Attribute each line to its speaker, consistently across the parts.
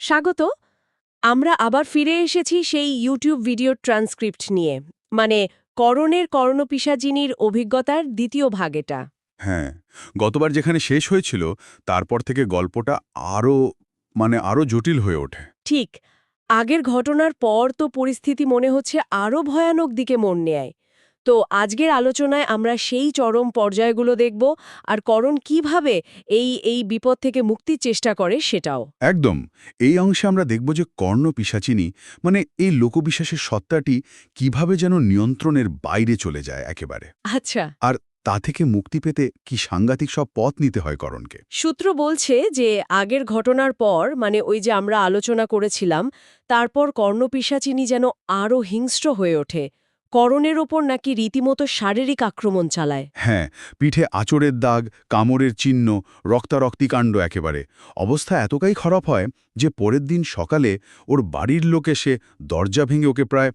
Speaker 1: স্বাগত। আমরা আবার ফিরে এসেছি সেই ইউটিউব ভিডিও ট্রান্সক্রিপ্ট নিয়ে। মানে করণের কর্ণপিসাজিনীর অভিজ্ঞতার দ্বিতীয় ভাগেটা।
Speaker 2: হ্যাঁ গতবার যেখানে শেষ হয়েছিল তারপর থেকে গল্পটা আরও মানে আরও জটিল হয়ে ওঠে।
Speaker 1: ঠিক আগের ঘটনার পর তো পরিস্থিতি মনে হচ্ছে আরও ভয়ানক দিকে মন নেয়। তো আজকের আলোচনায় আমরা সেই চরম পর্যায়গুলো দেখব আর করণ কীভাবে এই এই বিপদ থেকে মুক্তির চেষ্টা করে সেটাও।
Speaker 2: একদম। এই অংশে আমরা দেখব যে কর্ণ পিসাচিনী মানে এই লোকবিশ্বাসের সত্তাটি কীভাবে যেন নিয়ন্ত্রণের বাইরে চলে যায় একেবারে।
Speaker 1: আচ্ছা।
Speaker 2: আর তা থেকে মুক্তি পেতে কি সাংঘাতিক সব পথ নিতে হয় করণকে?
Speaker 1: সূত্র বলছে যে আগের ঘটনার পর মানে ওই যে আমরা আলোচনা করেছিলাম তারপর কর্ণপিসাচিনী যেন আরও হিংস্র হয়ে ওঠে। করণের ওপর নাকি রীতিমতো শারীরিক আক্রমণ চালায়?
Speaker 2: হ্যাঁ পিঠে আচরের দাগ কামড়ের চিহ্ন রক্তারক্তিকাণ্ড একেবারে। অবস্থা এতটাই খারাপ হয় যে পরের দিন সকালে ওর বাড়ির লোক এসে দরজা ভেঙে ওকে প্রায়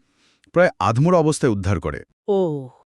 Speaker 2: প্রায় আধমোড়া অবস্থায় উদ্ধার করে।
Speaker 1: ও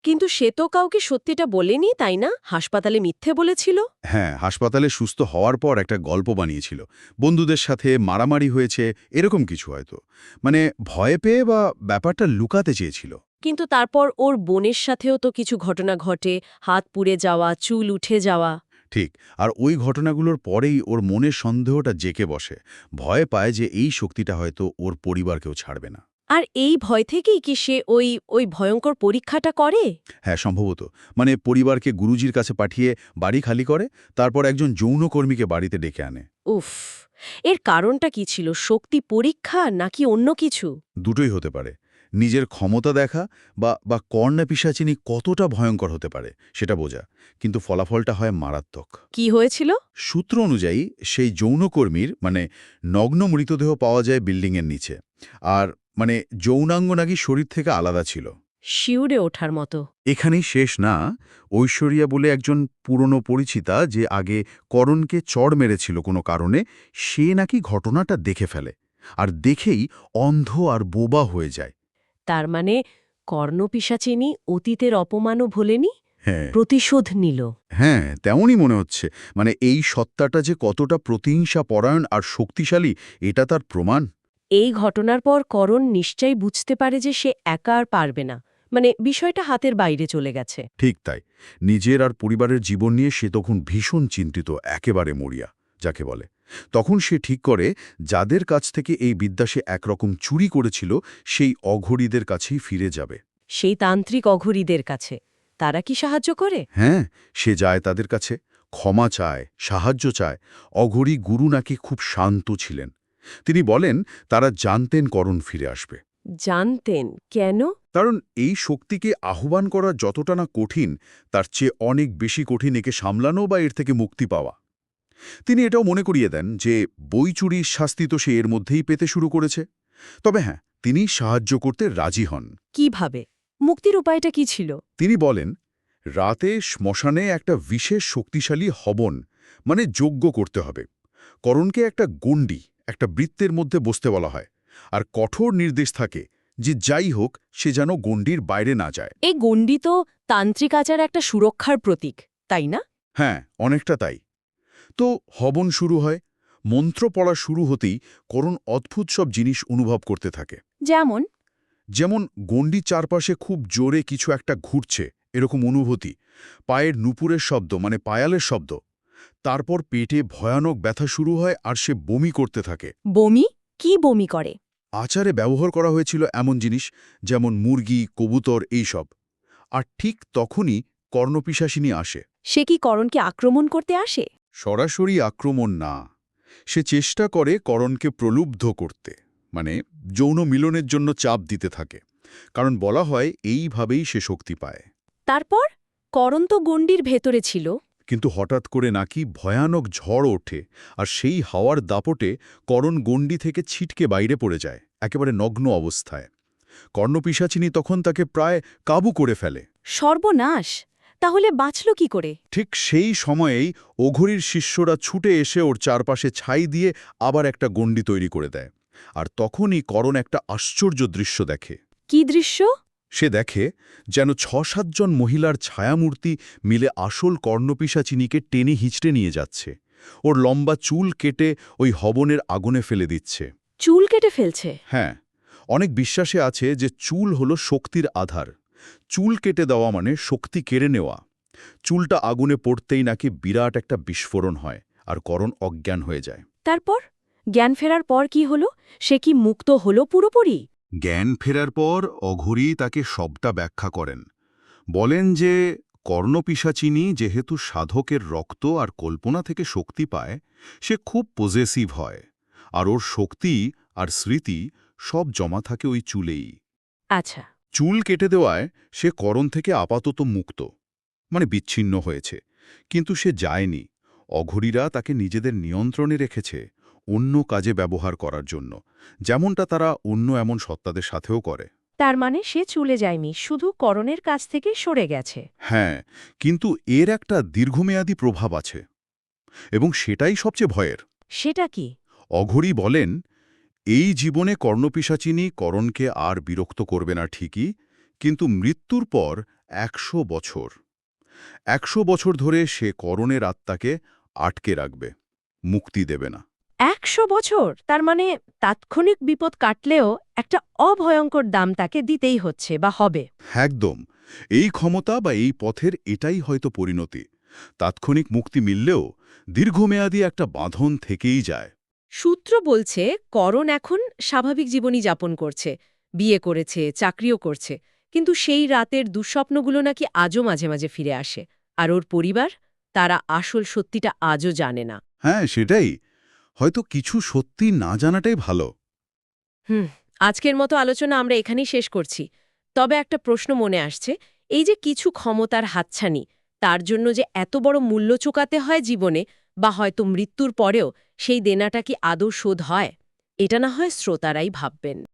Speaker 1: কিন্তু সে তো কাউকে সত্যিটা বলেনি তাই না? হাসপাতালে মিথ্যে বলেছিল?
Speaker 2: হ্যাঁ হাসপাতালে সুস্থ হওয়ার পর একটা গল্প বানিয়েছিল। বন্ধুদের সাথে মারামারি হয়েছে এরকম কিছু হয়তো। মানে ভয় পেয়ে বা ব্যাপারটা লুকাতে চেয়েছিল।
Speaker 1: কিন্তু তারপর ওর বোনের সাথেও তো কিছু ঘটনা ঘটে হাত পুড়ে যাওয়া চুল উঠে যাওয়া।
Speaker 2: ঠিক আর ওই ঘটনাগুলোর পরেই ওর মনের সন্দেহটা জেকে বসে। ভয় পায় যে এই শক্তিটা হয়তো ওর পরিবারকেও ছাড়বে না।
Speaker 1: আর এই ভয় থেকেই কি সে ওই ওই ভয়ঙ্কর পরীক্ষাটা করে?
Speaker 2: হ্যাঁ সম্ভবত। মানে পরিবারকে গুরুজির কাছে পাঠিয়ে বাড়ি খালি করে তারপর একজন যৌনকর্মীকে বাড়িতে ডেকে আনে।
Speaker 1: উফ এর কারণটা কি ছিল? শক্তি পরীক্ষা নাকি অন্য কিছু?
Speaker 2: দুটোই হতে পারে। নিজের ক্ষমতা দেখা বা বা কর্ণা পিসাচিনী কতটা ভয়ঙ্কর হতে পারে সেটা বোঝা। কিন্তু ফলাফলটা হয় মারাত্মক।
Speaker 1: কি হয়েছিল?
Speaker 2: সূত্র অনুযায়ী সেই যৌনকর্মীর মানে নগ্ন মৃতদেহ পাওয়া যায় বিল্ডিংয়ের নিচে। আর মানে যৌনাঙ্গ নাকি শরীর থেকে আলাদা ছিল।
Speaker 1: শিউরে ওঠার মতো।
Speaker 2: এখানেই শেষ না ঐশ্বরিয়া বলে একজন পুরনো পরিচিতা যে আগে করণকে চড় মেরেছিল কোনো কারণে সে নাকি ঘটনাটা দেখে ফেলে। আর দেখেই অন্ধ আর বোবা হয়ে যায়।
Speaker 1: তার মানে কর্ণপিসাচিনী অতীতের অপমানও ভোলেনি
Speaker 2: হ্যাঁ।
Speaker 1: প্রতিশোধ নিল।
Speaker 2: হ্যাঁ তেমনই মনে হচ্ছে। মানে এই সত্তাটা যে কতটা প্রতিহিংসা পরায়ণ আর শক্তিশালী এটা তার প্রমাণ?
Speaker 1: এই ঘটনার পর করণ নিশ্চয়ই বুঝতে পারে যে সে একা আর পারবে না। মানে বিষয়টা হাতের বাইরে চলে গেছে।
Speaker 2: ঠিক তাই। নিজের আর পরিবারের জীবন নিয়ে সে তখন ভীষণ চিন্তিত একেবারে মরিয়া যাকে বলে। তখন সে ঠিক করে যাদের কাছ থেকে এই বিদ্যা সে একরকম চুরি করেছিল সেই অঘরীদের কাছেই ফিরে যাবে।
Speaker 1: সেই তান্ত্রিক অঘরীদের কাছে। তারা কি সাহায্য করে?
Speaker 2: হ্যাঁ সে যায় তাদের কাছে ক্ষমা চায় সাহায্য চায়। অঘরী গুরু নাকি খুব শান্ত ছিলেন। তিনি বলেন তারা জানতেন করণ ফিরে আসবে।
Speaker 1: জানতেন? কেন?
Speaker 2: কারণ এই শক্তিকে আহ্বান করা যতটা না কঠিন তার চেয়ে অনেক বেশি কঠিন একে সামলানো বা এর থেকে মুক্তি পাওয়া। তিনি এটাও মনে করিয়ে দেন যে বই চুরির শাস্তি তো সে এর মধ্যেই পেতে শুরু করেছে। তবে হ্যাঁ তিনি সাহায্য করতে রাজি হন।
Speaker 1: কীভাবে? মুক্তির উপায়টা কি ছিল?
Speaker 2: তিনি বলেন রাতে শ্মশানে একটা বিশেষ শক্তিশালী হবন মানে যজ্ঞ করতে হবে। করণকে একটা গণ্ডি একটা বৃত্তের মধ্যে বসতে বলা হয়। আর কঠোর নির্দেশ থাকে যে যাই হোক সে যেন গণ্ডির বাইরে না যায়।
Speaker 1: এই গণ্ডি তো তান্ত্রিক আচার একটা সুরক্ষার প্রতীক তাই না?
Speaker 2: হ্যাঁ অনেকটা তাই। তো হবন শুরু হয় মন্ত্র পড়া শুরু হতেই করণ অদ্ভুত সব জিনিস অনুভব করতে থাকে।
Speaker 1: যেমন?
Speaker 2: যেমন গণ্ডির চারপাশে খুব জোরে কিছু একটা ঘুরছে এরকম অনুভূতি পায়ের নুপুরের শব্দ মানে পায়ালের শব্দ। তারপর পেটে ভয়ানক ব্যথা শুরু হয় আর সে বমি করতে থাকে।
Speaker 1: বমি? কি বমি করে?
Speaker 2: আচারে ব্যবহার করা হয়েছিল এমন জিনিস যেমন মুরগি কবুতর এইসব আর ঠিক তখনই কর্ণপিশাসিনী আসে।
Speaker 1: সে কি করণকে আক্রমণ করতে আসে?
Speaker 2: সরাসরি আক্রমণ না। সে চেষ্টা করে করণকে প্রলুব্ধ করতে মানে যৌন মিলনের জন্য চাপ দিতে থাকে কারণ বলা হয় এইভাবেই সে শক্তি পায়।
Speaker 1: তারপর? করণ তো গণ্ডির ভেতরে ছিল।
Speaker 2: কিন্তু হঠাৎ করে নাকি ভয়ানক ঝড় ওঠে আর সেই হাওয়ার দাপটে করণ গণ্ডি থেকে ছিটকে বাইরে পড়ে যায় একেবারে নগ্ন অবস্থায়। কর্ণপিসাচিনী তখন তাকে প্রায় কাবু করে ফেলে।
Speaker 1: সর্বনাশ! তাহলে বাঁচল কি করে?
Speaker 2: ঠিক সেই সময়েই অঘরীর শিষ্যরা ছুটে এসে ওর চারপাশে ছাই দিয়ে আবার একটা গণ্ডি তৈরি করে দেয়। আর তখনই করণ একটা আশ্চর্য দৃশ্য দেখে।
Speaker 1: কি দৃশ্য?
Speaker 2: সে দেখে যেন ছ সাতজন মহিলার ছায়ামূর্তি মিলে আসল কর্ণপিসাচিনীকে টেনে হিঁচড়ে নিয়ে যাচ্ছে। ওর লম্বা চুল কেটে ওই হবনের আগুনে ফেলে দিচ্ছে।
Speaker 1: চুল কেটে ফেলছে?
Speaker 2: হ্যাঁ অনেক বিশ্বাসে আছে যে চুল হলো শক্তির আধার। চুল কেটে দেওয়া মানে শক্তি কেড়ে নেওয়া। চুলটা আগুনে পড়তেই নাকি বিরাট একটা বিস্ফোরণ হয় আর করণ অজ্ঞান হয়ে যায়।
Speaker 1: তারপর? জ্ঞান ফেরার পর কি হলো? সে কি মুক্ত হলো পুরোপুরি?
Speaker 2: জ্ঞান ফেরার পর অঘরী তাকে সবটা ব্যাখ্যা করেন। বলেন যে কর্ণপিসাচিনী যেহেতু সাধকের রক্ত আর কল্পনা থেকে শক্তি পায় সে খুব পজেসিভ হয়। আর ওর শক্তি আর স্মৃতি সব জমা থাকে ওই চুলেই।
Speaker 1: আচ্ছা।
Speaker 2: চুল কেটে দেওয়ায় সে করণ থেকে আপাতত মুক্ত মানে বিচ্ছিন্ন হয়েছে। কিন্তু সে যায়নি। অঘরীরা তাকে নিজেদের নিয়ন্ত্রণে রেখেছে অন্য কাজে ব্যবহার করার জন্য যেমনটা তারা অন্য এমন সত্তাদের সাথেও করে।
Speaker 1: তার মানে সে চলে যায়নি শুধু করণের কাছ থেকে সরে গেছে।
Speaker 2: হ্যাঁ কিন্তু এর একটা দীর্ঘমেয়াদী প্রভাব আছে এবং সেটাই সবচেয়ে ভয়ের।
Speaker 1: সেটা কি?
Speaker 2: অঘরী বলেন এই জীবনে কর্ণপিসাচিনী করণকে আর বিরক্ত করবে না ঠিকই কিন্তু মৃত্যুর পর একশো বছর একশো বছর ধরে সে করণের আত্মাকে আটকে রাখবে মুক্তি দেবে না।
Speaker 1: একশো বছর? তার মানে তাৎক্ষণিক বিপদ কাটলেও একটা অভয়ঙ্কর দাম তাকে দিতেই হচ্ছে বা হবে।
Speaker 2: একদম এই ক্ষমতা বা এই পথের এটাই হয়তো পরিণতি তাৎক্ষণিক মুক্তি মিললেও দীর্ঘমেয়াদী একটা বাঁধন থেকেই যায়।
Speaker 1: সূত্র বলছে করণ এখন স্বাভাবিক জীবনই যাপন করছে বিয়ে করেছে চাকরিও করছে কিন্তু সেই রাতের দুঃস্বপ্নগুলো নাকি আজও মাঝে মাঝে ফিরে আসে আর ওর পরিবার তারা আসল সত্যিটা আজও জানে না।
Speaker 2: হ্যাঁ সেটাই। হয়তো কিছু সত্যি না জানাটাই ভালো।
Speaker 1: হুম আজকের মতো আলোচনা আমরা এখানেই শেষ করছি। তবে একটা প্রশ্ন মনে আসছে এই যে কিছু ক্ষমতার হাতছানি তার জন্য যে এত বড় মূল্য চোকাতে হয় জীবনে বা হয়তো মৃত্যুর পরেও সেই দেনাটা কি আদৌ শোধ হয়? এটা না হয় শ্রোতারাই ভাববেন।